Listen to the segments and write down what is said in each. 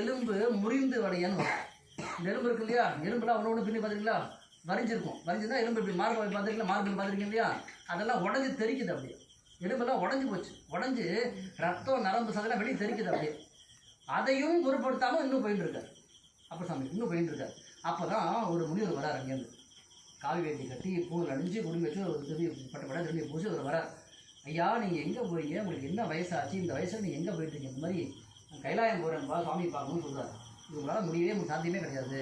எலும்பு முறிந்து வடையன்னு இந்த எலும்பு இருக்கு இல்லையா? எலும்புலாம் ஒன்று ஒன்று பின்னி பார்த்துருக்கீங்களா? வரைஞ்சிருக்கும். வரைஞ்சிருந்தா எலும்பு இப்படி மார்பு பார்த்துருக்கீங்களா? மார்பு பார்த்துருக்கீங்க இல்லையா? அதெல்லாம் உடஞ்சி தெரிக்குது அப்படியே. எலும்பெல்லாம் உடஞ்சி போச்சு. உடஞ்சி ரத்தம் நரம்பு சதெல்லாம் வெளியே தெரிக்குது அப்படியே. அதையும் பொருட்படுத்தாமல் இன்னும் போயிட்டு இருக்கார். அப்போ சாமி இன்னும் போயிட்டு இருக்கார். அப்போ தான் ஒரு முனிவர் வரார் அங்கேருந்து காவி வேட்டி கட்டி பூவில் அணிஞ்சு குடும்பி வச்சு ஒரு திரும்பி பட்ட பட திரும்பி பூசி அவர் வரார். ஐயா நீங்கள் எங்கே போறீங்க? உங்களுக்கு என்ன வயசாச்சு? இந்த வயசில் நீங்கள் எங்கே போயிட்டுருக்கீங்க இந்த மாதிரி கைலாயம் கைலாயம் போகிறேன்பா சாமி பார்க்கணும்னு சொல்கிறார் இது உங்களால் முடியவே சாத்தியமே கிடையாது.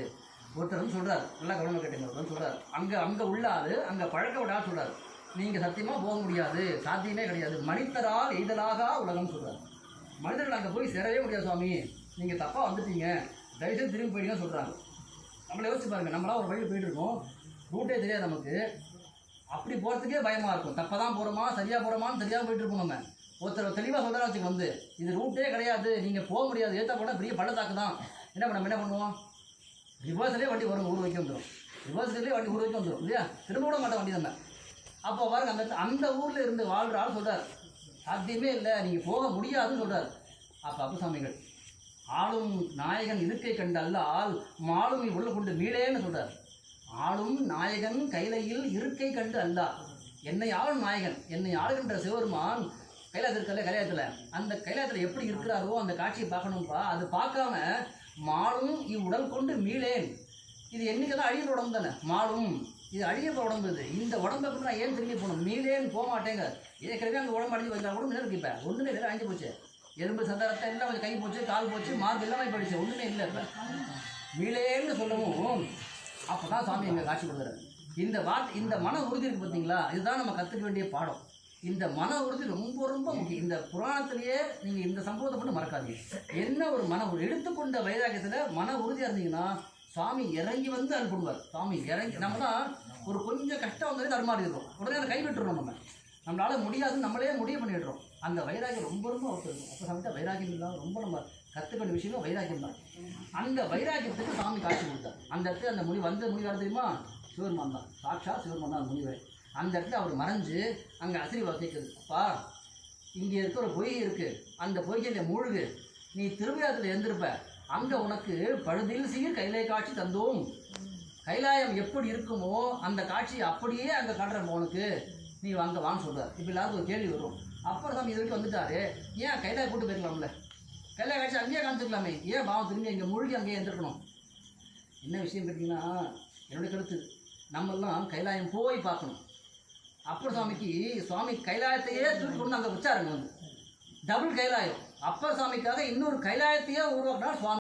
ஒருத்தர் வந்து சொல்கிறார் நல்லா கவனம் கேட்டுங்க ஒருத்தர் சொல்கிறார் அங்கே அங்கே உள்ள ஆள் அங்கே பழக்க விடாது சொல்கிறார் நீங்கள் சத்தியமாக போக முடியாது சாத்தியமே கிடையாது. மனிதரால் எய்தலாக உலகம் சொல்கிறார் மனிதர்கள் அங்கே போய் சேரவே முடியாது சுவாமி. நீங்கள் தப்பாக வந்துட்டீங்க. தயவுசெய்து திரும்பி போயிட்டீங்கன்னு சொல்கிறாங்க நம்மளை யோசிச்சு பாருங்கள் நம்மளாம் ஒரு வழியில் போயிட்டுருக்கோம் ரூட்டே தெரியாது நமக்கு. அப்படி போகிறதுக்கே பயமாக இருக்கும். தப்பாக தான் போகிறோமா சரியாக போகிறோமான்னு சரியாக போயிட்டுருக்கோம் நம்ம. ஒருத்தர் தெளிவாக சொல்கிறா வச்சுக்க வந்து. இது ரூட்டே கிடையாது. நீங்கள் போக முடியாது. ஏற்ற போனால் பெரிய பள்ளத்தாக்கு தான். என்ன பண்ண என்ன பண்ணுவோம்? ரிவர்ஸ்லேயே வண்டி வரும் ஊர் வைக்க வந்துடும் ரிவர்ஸ்லேயே வண்டி ஊர் வைக்க வந்துடும் இல்லையா? திரும்ப விட மாட்டேன் வண்டி தானே. அப்போ பாருங்க அந்த அந்த ஊரில் இருந்து வாழ்கிற ஆள் சொல்கிறார் சாத்தியமே இல்லை. நீங்கள் போக முடியாதுன்னு சொல்கிறார் அப்போ அப்புசாமிகள் ஆளும் நாயகன் இருக்கை கண்டு அல்ல ஆள் மாலும் உள்ள கொண்டு மீளேன்னு சொல்கிறார் ஆளும் நாயகன் கைலையில் இருக்கை கண்டு அல்ல. என்னை ஆளும் நாயகன். என்னை ஆளுகின்ற சிவருமான் கைலாசம் இருக்கல கைலாயத்தில் அந்த கைலாயத்தில் எப்படி இருக்கிறாரோ அந்த காட்சியை பார்க்கணும்ப்பா அது பார்க்காம மாலும் இவ்வுடல் கொண்டு மீளேன். இது என்னைக்கு தான் அழியிற உடம்பு தானே? மாலும். இது அழியிற உடம்பு இது இந்த உடம்பை கொண்டு நான் ஏன் திரும்பி போகணும்? மீளேன்னு போக மாட்டேங்க. ஏற்கனவே அந்த உடம்பு அழிஞ்சு வந்தால் கூட இருக்கு இப்போ ஒன்றுமே இல்லை அழிஞ்சு போச்சு. எலும்பு சந்தாரத்தை எல்லாம் கொஞ்சம் கை போச்சு கால் போச்சு மார்க் எல்லாமே போயிடுச்சு. ஒன்றுமே இல்லை இப்போ. மீளேன்னு சொல்லவும் அப்போ தான் சாமி எங்கள் காட்சி கொடுக்குறாரு. இந்த வாட் இந்த மன உறுதி இருக்கு பார்த்தீங்களா இதுதான் நம்ம கற்றுக்க வேண்டிய பாடம். இந்த மன உறுதி ரொம்ப ரொம்ப முக்கியம். இந்த புராணத்திலேயே நீங்கள் இந்த சம்பவத்தை மட்டும் மறக்காதீங்க. என்ன ஒரு மன உறுதி எடுத்துக்கொண்ட வைராகியத்தில் மன உறுதியாக இருந்தீங்கன்னா சுவாமி இறங்கி வந்து அனுப்பிடுவார் சுவாமி இறங்கி நம்ம தான் ஒரு கொஞ்சம் கஷ்டம் வந்தாலே தருமாறிடுறோம் உடனே அதை கைவிட்டுறோம் நம்ம. நம்மளால் முடியாதுன்னு நம்மளே முடிவு பண்ணிடுறோம். அந்த வைராகியம் ரொம்ப ரொம்ப அவசியம் அப்போ சமைச்சா வைராகியம் இல்லாம ரொம்ப நம்ம கற்றுக்க வேண்டிய விஷயம் வைராகியம் தான். அந்த வைராகியத்துக்கு சாமி காட்சி கொடுத்தார். அந்த இடத்துல அந்த முடி வந்த முனி வர தெரியுமா? சிவருமான் தான். சாட்சா சிவருமான் தான் முனிவர். அந்த இடத்துல அவர் மறைஞ்சு அங்கே அசிரி கேட்குது அப்பா இங்கே இருக்கிற பொய் இருக்குது அந்த பொய்கையில் மூழ்கு. நீ திருவிழாத்தில் எழுந்திருப்ப. அங்கே உனக்கு பழுதில் சீர் கைலை காட்சி தந்தோம். கைலாயம் எப்படி இருக்குமோ அந்த காட்சியை அப்படியே அங்கே காட்டுறேன் உனக்கு. நீ அங்கே வாங்க சொல்கிறார் இப்போ இல்லாத ஒரு கேள்வி வரும். அப்புறம் சாமி இது வரைக்கும் வந்துட்டாரு. ஏன் கைலாய கூட்டு போயிருக்கலாம்ல? கைலாய காட்சி அங்கேயே காமிச்சிருக்கலாமே. ஏன் பாவம் திரும்பி இங்கே மூழ்கி அங்கேயே எழுந்திருக்கணும்? என்ன விஷயம் பார்த்தீங்கன்னா என்னுடைய கருத்து. நம்மெல்லாம் கைலாயம் போய் பார்க்கணும். அப்பர் சுவாமிக்கு சுவாமி கைலாயத்தையே தூக்கி கொண்டு அங்கே வச்சாருங்க வந்து. டபுள் கைலாயம். அப்பர் சுவாமிக்காக இன்னொரு கைலாயத்தையே உருவாக்குனார் சுவாமி.